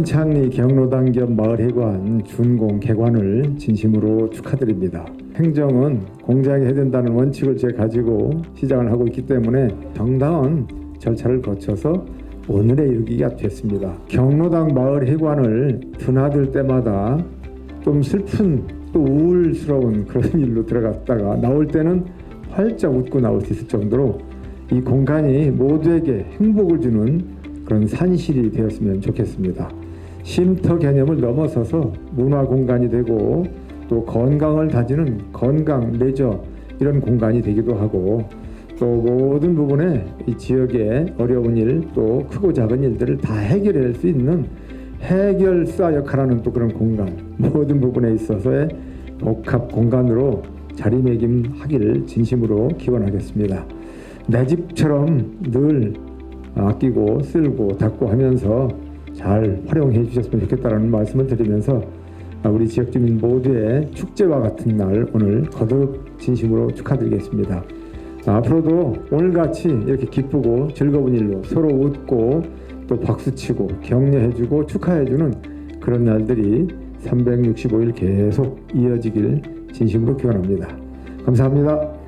신창리 경로당 겸 마을회관 준공 개관을 진심으로 축하드립니다. 행정은 공정하게 해야 된다는 원칙을 제 가지고 시작을 하고 있기 때문에 정당한 절차를 거쳐서 오늘에 이르기가 됐습니다. 경로당 마을회관을 드나들 때마다 좀 슬픈 또 우울스러운 그런 일로 들어갔다가 나올 때는 활짝 웃고 나올 수 있을 정도로 이 공간이 모두에게 행복을 주는 그런 산실이 되었으면 좋겠습니다. 쉼터 개념을 넘어서서 문화 공간이 되고 또 건강을 다지는 건강 레저 이런 공간이 되기도 하고 또 모든 부분에 이 지역의 어려운 일 또 크고 작은 일들을 다 해결할 수 있는 해결사 역할하는 또 그런 공간 모든 부분에 있어서의 복합 공간으로 자리매김하기를 진심으로 기원하겠습니다. 내 집처럼 늘 아끼고 쓸고 닦고 하면서 잘 활용해 주셨으면 좋겠다라는 말씀을 드리면서 우리 지역 주민 모두의 축제와 같은 날 오늘 거듭 진심으로 축하드리겠습니다. 앞으로도 오늘같이 이렇게 기쁘고 즐거운 일로 서로 웃고 또 박수치고 격려해주고 축하해주는 그런 날들이 365일 계속 이어지길 진심으로 기원합니다. 감사합니다.